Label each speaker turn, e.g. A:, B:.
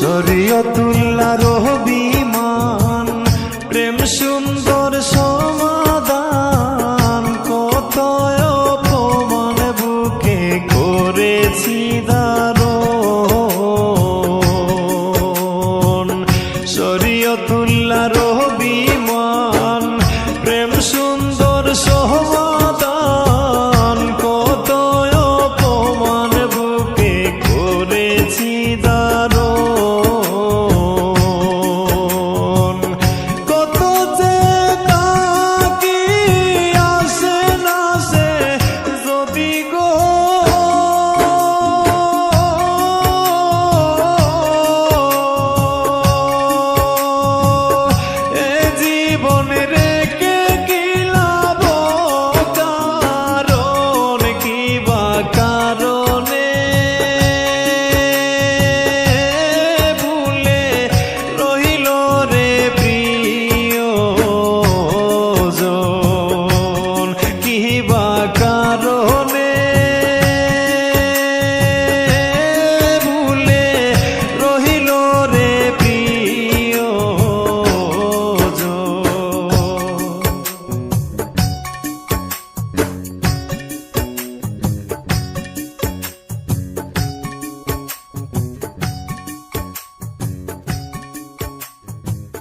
A: Shariatullah রহবী।